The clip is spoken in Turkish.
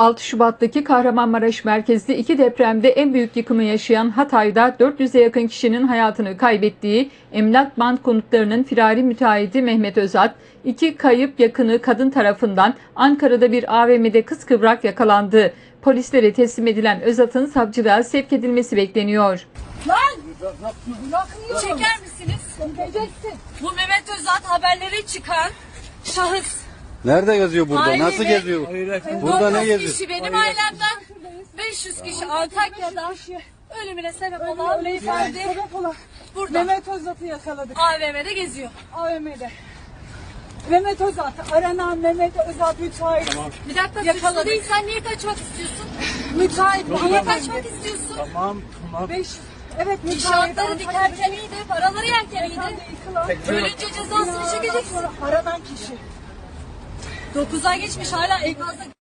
6 Şubat'taki Kahramanmaraş merkezli iki depremde en büyük yıkımı yaşayan Hatay'da 400'e yakın kişinin hayatını kaybettiği emlak band konutlarının firari müteahhiti Mehmet Özat, iki kayıp yakını kadın tarafından Ankara'da bir AVM'de kıskıvrak yakalandı. Polislere teslim edilen Özat'ın savcılığa sevk edilmesi bekleniyor. Çeker misiniz? Bu Mehmet Özat haberlere çıkan şahıs. Nerede geziyor burada? Ailede- Nasıl geziyor? Burada ne 9 geziyor? kişi benim ailemden, 500 kişi Antakya'da ölümüne sebep olan beyefendi Sebep olan burada Mehmet Özat'ı yakaladık AVM'de geziyor. AVM'de. Mehmet Özat, aranan Mehmet Özat müteahhit. Bir dakika suçlu Yakaladık. değilsen niye kaçmak istiyorsun? Müteahhit Niye kaçmak istiyorsun? Tamam tamam. 5 Evet müteahhit. İnşaatları dikerken iyiydi, paraları yerken iyiydi. Ölünce cezasını çekeceksin. Aranan kişi. 9 ay geçmiş hala enkazda